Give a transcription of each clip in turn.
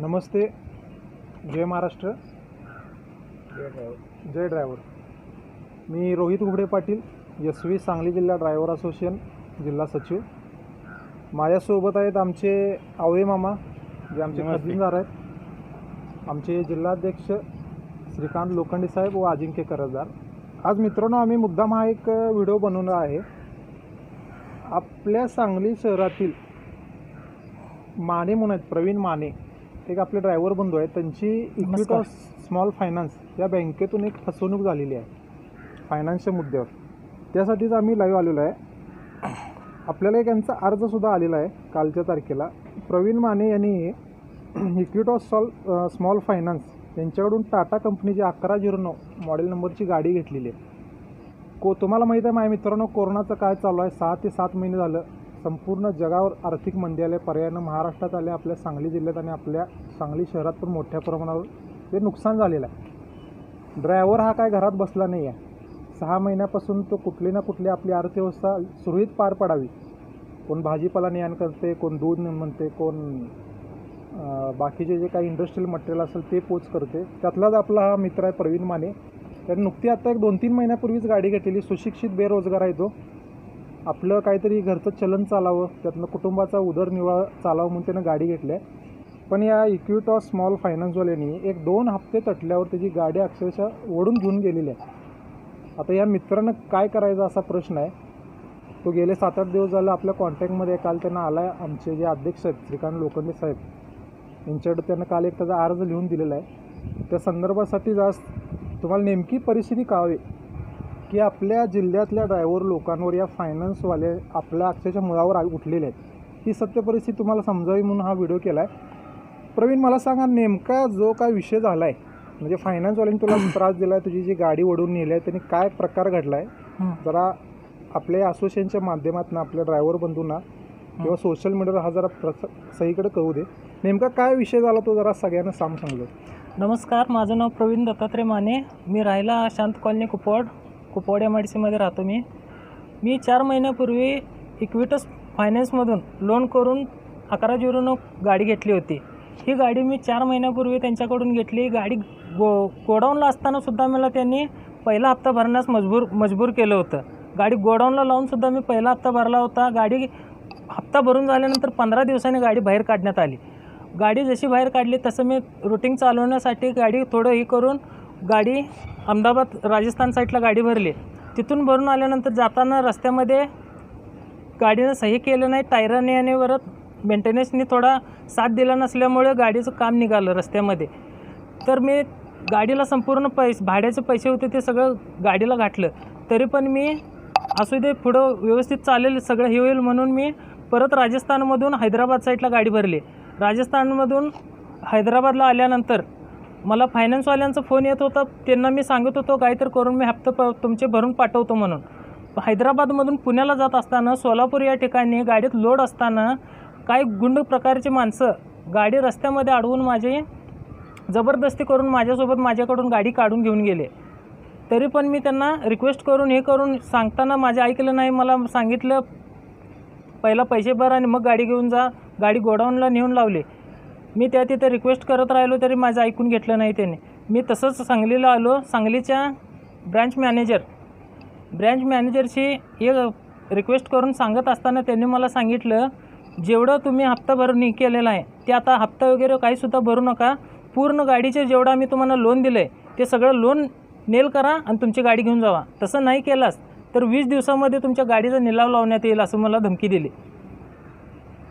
नमस्ते. जय महाराष्ट्र. जय ड्रायव्हर. मी रोहित उघडे पाटील एस व्ही सांगली जिल्हा ड्रायव्हर असोसिएशन जिल्हा सचिव. माझ्यासोबत आहेत आमचे आवळे मामा जे आमचे. खजिनदार आहेत. आमचे जिल्हाध्यक्ष श्रीकांत लोखंडे साहेब व अजिंक्य करजदार. आज मित्रांनो आम्ही मुद्दाम हा एक व्हिडिओ बनवला आहे. आपल्या सांगली शहरातील माने म्हणून आहेत प्रवीण माने. एक आपले ड्रायव्हर बंधू आहेत त्यांची इक्विटॉस स्मॉल फायनान्स या बँकेतून एक फसवणूक झालेली आहे फायनान्सच्या मुद्द्यावर. त्यासाठीच आम्ही लाईव्ह आलेलो आहे. आपल्याला एक यांचा अर्जसुद्धा आलेला आहे कालच्या तारखेला. प्रवीण माने यांनी इक्विटॉस सॉल स्मॉल फायनान्स यांच्याकडून टाटा कंपनीची अकरा झिरो नऊ मॉडेल नंबरची गाडी घेतलेली आहे. को तुम्हाला माहीत आहे माझ्या मित्रांनो कोरोनाचं काय चालू आहे. सहा ते सात महिने झालं. संपूर्ण जगावर आर्थिक मंदी आले पर्यायानं महाराष्ट्रात आले आपल्या सांगली जिल्ह्यात आणि आपल्या सांगली शहरात पण मोठ्या प्रमाणावर ते नुकसान झालेलं आहे. ड्रायव्हर हा काय घरात बसला नाही आहे. सहा महिन्यापासून तो कुठली ना कुठली आपली अर्थव्यवस्था सुरळीत पार पडावी. कोण भाजीपाला ने करते कोण दूध म्हणते कोण बाकीचे जे काही इंडस्ट्रियल मटेरियल असेल ते पोच करते. त्यातलाच आपला हा मित्र आहे प्रवीण माने. त्याने नुकती आता एक दोन तीन महिन्यापूर्वीच गाडी घेतलेली. सुशिक्षित बेरोजगार आहे तो. आपलं काहीतरी घरचं चलन चालावं त्यातनं कुटुंबाचा उदरनिर्वाह चालावं म्हणून त्यानं गाडी घेतली आहे. पण या इक्विटॉ स्मॉल फायनान्सवाल्यांनी एक दोन हप्ते तटल्यावर त्याची गाडी अक्षरशः ओढून घेऊन गेलेली आहे. आता या मित्रानं काय करायचा असा प्रश्न आहे? तो गेले सात आठ दिवस झालं आपल्या कॉन्टॅक्टमध्ये काल त्यांना आला आहे आमचे जे अध्यक्ष आहेत श्रीकांत लोखंडे साहेब. यांच्याकडे त्यांना काल एक त्याचा अर्ज लिहून दिलेला आहे. त्या संदर्भासाठी आज तुम्हाला नेमकी परिस्थिती कळावी. की आपल्या जिल्ह्यातल्या ड्रायव्हर लोकांवर या फायनान्सवाले आपल्या अक्षरशः मुळावर आ- उठलेले आहेत. ही सत्य परिस्थिती तुम्हाला समजावी म्हणून हा व्हिडिओ केला आहे प्रवीण मला सांगा नेमका जो काय विषय झाला आहे म्हणजे फायनान्सवाल्यांनी तुला त्रास दिला आहे तुझी जी गाडी ओढून नेली आहे त्यांनी काय प्रकार घडला आहे जरा आपल्या असोसिएशनच्या माध्यमातून आपल्या ड्रायव्हर बंधूंना किंवा सोशल मीडियावर हा जरा प्रस सहीकडे कळू दे. नेमका काय विषय झाला तो जरा सगळ्यांना सांग सांगलो नमस्कार माझं नाव प्रवीण दत्तात्रय माने. मी राहायला शांत कॉलनी कुपवाड. कुपवाड एम राहतो मी. मी चार महिन्यापूर्वी इक्विटस फायनान्समधून लोन करून अकरा झिरो नऊ गाडी घेतली होती. ही गाडी मी चार महिन्यापूर्वी त्यांच्याकडून घेतली. गाडी गो गोडाऊनला असतानासुद्धा मला त्यांनी पहिला हप्ता भरण्यास मजबूर मजबूर केलं होतं. गाडी गोडाऊनला लावूनसुद्धा मी पहिला हप्ता भरला होता. गाडी हप्ता भरून झाल्यानंतर पंधरा दिवसांनी गाडी बाहेर काढण्यात आली. गाडी जशी बाहेर काढली तसं मी रुटीन चालवण्यासाठी गाडी थोडं हे करून गाडी अहमदाबाद राजस्थान साईडला गाडी भरली. तिथून भरून आल्यानंतर जाताना रस्त्यामध्ये गाडीनं सही केलं नाही टायराने आणि वरत मेंटेनन्सनी थोडा साथ दिला नसल्यामुळे गाडीचं काम निघालं रस्त्यामध्ये. तर मी गाडीला संपूर्ण पैसे भाड्याचे पैसे होते ते सगळं गाडीला घातलं. तरी पण मी असू दे पुढं व्यवस्थित चालेल सगळं हे होईल म्हणून मी परत राजस्थानमधून हैदराबाद साईडला गाडी भरली. राजस्थानमधून हैदराबादला आल्यानंतर मला फायनान्सवाल्यांचा फोन येत होता. त्यांना मी सांगत होतो काहीतरी करून मी हप्ते प तुमचे भरून पाठवतो म्हणून. हैदराबादमधून पुण्याला जात असताना सोलापूर या ठिकाणी गाडीत लोड असताना काही गुंड प्रकारची माणसं गाडी रस्त्यामध्ये अडवून माझे जबरदस्ती करून माझ्यासोबत माझ्याकडून गाडी काढून घेऊन गेले. तरी पण मी त्यांना रिक्वेस्ट करून हे करून सांगताना माझे ऐकलं नाही मला सांगितलं पहिला पैसे भर आणि मग गाडी घेऊन जा. गाडी गोडाऊनला नेऊन लावली. मी त्या तिथे रिक्वेस्ट करत राहिलो तरी माझं ऐकून घेतलं नाही त्याने. मी तसंच सांगलीला आलो. सांगलीच्या ब्रँच मॅनेजर ब्रँच मॅनेजरशी एक रिक्वेस्ट करून सांगत असताना त्यांनी मला सांगितलं जेवढं तुम्ही हप्ता भरून केलेला आहे ते आता हप्ता वगैरे काहीसुद्धा भरू नका. पूर्ण गाडीचे जेवढं आम्ही तुम्हाला लोन दिलं आहे ते सगळं लोन नेल करा आणि तुमची गाडी घेऊन जावा. तसं नाही केलास तर वीस दिवसामध्ये तुमच्या गाडीचा निलाव लावण्यात येईल असं मला धमकी दिली.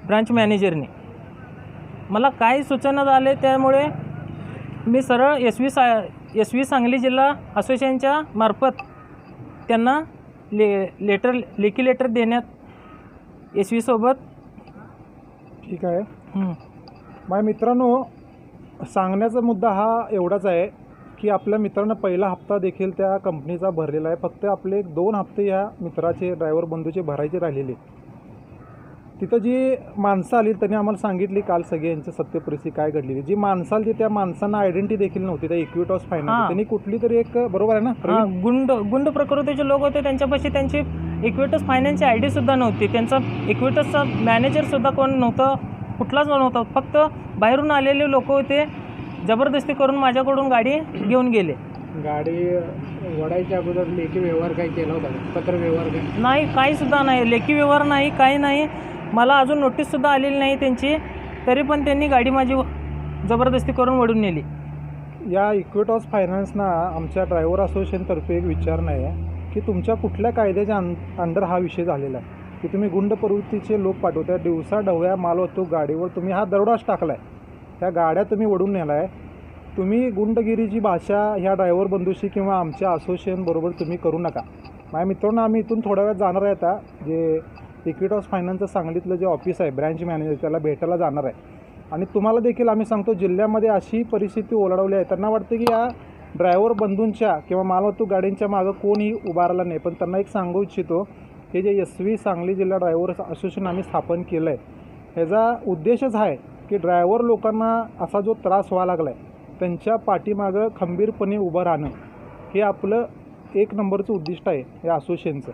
ब्रांच मॅनेजरने मला काही सूचना झाले त्यामुळे मी सरळ एस व्ही सा एस व्ही सांगली जिल्हा असोसिएशनच्या मार्फत त्यांना ले लेटर लेखी लेटर देण्यात एस व्हीसोबत ठीक आहे. माझ्या मित्रांनो सांगण्याचा मुद्दा हा एवढाच आहे की आपल्या मित्रानं पहिला हप्ता देखील त्या कंपनीचा भरलेला आहे. फक्त आपले दोन हप्ते ह्या मित्राचे ड्रायव्हर बंधूचे भरायचे राहिलेले. तिथं जी माणसं आली त्यांनी आम्हाला सांगितली काल सगळे यांची सत्य परिस्थिती काय घडलेली. जी माणसं आली त्या माणसांना आयडेंटिटी देखील नव्हती. त्या इक्विटॉस फायनान्स हां. त्यांनी कुठली तरी एक बरोबर आहे ना? गुंड गुंड प्रकृतीचे लोक होते. त्यांच्यापाशी त्यांची इक्विटस फायनान्सची आय डीसुद्धा नव्हती. त्यांचा इक्विटसचा मॅनेजरसुद्धा कोण नव्हतं कुठलाच नव्हता. फक्त बाहेरून आलेले लोक होते. जबरदस्ती करून माझ्याकडून गाडी घेऊन गेले. गाडी वडायच्या अगोदर लेखी व्यवहार काही केला होता? पत्र व्यवहार काही? नाही काहीसुद्धा नाही. लेखी व्यवहार नाही काही नाही. मला अजून नोटीससुद्धा आलेली नाही त्यांची. तरी पण त्यांनी गाडी माझी जबरदस्ती करून वडून नेली. या इक्विटॉस फायनान्सना आमच्या ड्रायव्हर असोसिएशनतर्फे एक विचारणा आहे की तुमच्या कुठल्या कायद्याच्या अं अंडर हा विषय झालेला आहे. की तुम्ही गुंड प्रवृत्तीचे लोक पाठवताय दिवसा ढवळ्या माल होतो गाडीवर तुम्ही हा दरोडाच टाकला आहे त्या गाड्या तुम्ही ओढून नेला आहे तुम्ही गुंडगिरीची भाषा ह्या ड्रायव्हर बंधूशी किंवा आमच्या असोसिएशनबरोबर तुम्ही करू नका. माझ्या मित्रांनो आम्ही इथून थोड्या वेळात जाणार आहे आता. जे इक्विटॉस फायनान्सचं सांगलीतलं जे ऑफिस आहे ब्रँच मॅनेजर त्याला भेटायला जाणार आहे. आणि तुम्हाला देखील आम्ही सांगतो जिल्ह्यामध्ये अशी परिस्थिती ओलाडवली आहे. त्यांना वाटतं की या ड्रायव्हर बंधूंच्या किंवा मालवाहतूक गाड्यांच्या मागं कोणीही उभारला नाही. पण त्यांना एक सांगू इच्छितो हे जे एस व्ही सांगली जिल्हा ड्रायव्हर असोसिएशन आम्ही स्थापन केलं आहे ह्याचा उद्देशच आहे की ड्रायव्हर लोकांना असा जो त्रास व्हावा लागला आहे त्यांच्या पाठीमागं खंबीरपणे उभं राहणं हे आपलं एक नंबरचं उद्दिष्ट आहे या असोसिएशनचं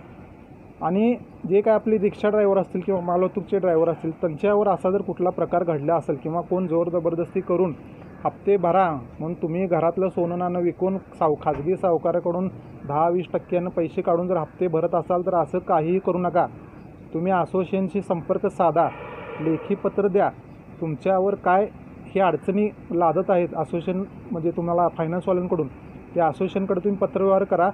आणि जे काय आपले रिक्षा ड्रायव्हर असतील किंवा मालवाहतूकचे ड्रायव्हर असतील त्यांच्यावर असा जर कुठला प्रकार घडला असेल किंवा कोण जोर जबरदस्ती करून हप्ते भरा म्हणून तुम्ही घरातलं सोनं नाणं विकून साव खाजगी सावकाराकडून दहा वीस टक्क्यानं पैसे काढून जर हप्ते भरत असाल तर असं काहीही करू नका. तुम्ही असोसिएशनशी संपर्क साधा लेखी पत्र द्या. तुमच्यावर काय हे अडचणी लादत आहेत असोसिएशन म्हणजे तुम्हाला फायनान्सवाल्यांकडून त्या असोसिएशनकडे तुम्ही पत्रव्यवहार करा.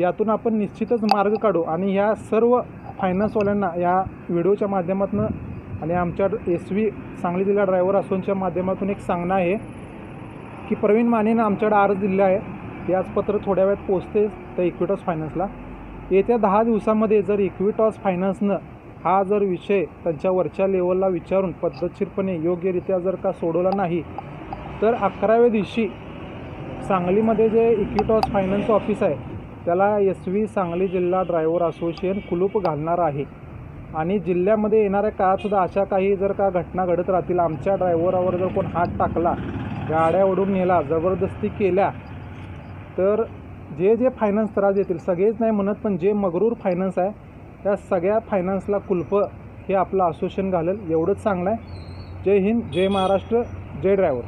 यातून आपण निश्चितच मार्ग काढू आणि ह्या सर्व फायनान्सवाल्यांना या व्हिडिओच्या माध्यमातून आणि आमच्या एस व्ही सांगली जिल्हा ड्रायव्हर असोनच्या माध्यमातून एक सांगणं आहे की प्रवीण मानेनं आमच्याकडे अर्ज दिलेला आहे. ते आज पत्र थोड्या वेळात पोचते त्या इक्विटॉस फायनान्सला येत्या दहा दिवसामध्ये जर इक्विटॉस फायनान्सनं हा जर विषय त्यांच्या वरच्या लेवलला विचारून पद्धतशीरपणे योग्यरित्या जर का सोडवला नाही तर अकराव्या दिवशी सांगलीमध्ये जे इक्विटॉस फायनान्स ऑफिस आहे त्याला एस व्ही सांगली जिल्हा ड्रायव्हर असोसिएशन कुलूप घालणार आहे. आणि जिल्ह्यामध्ये येणाऱ्या काळातसुद्धा अशा काही जर का घटना घडत राहतील आमच्या ड्रायव्हरावर जर कोण हात टाकला गाड्या ओढून नेला जबरदस्ती केल्या तर जे जे फायनान्स त्रास देतील सगळेच नाही म्हणत पण जे मगरूर फायनान्स आहे त्या सगळ्या फायनान्सला कुलप हे आपलं असोसिएशन घालेल. एवढंच चांगलं आहे. जय हिंद जय महाराष्ट्र जय ड्रायव्हर.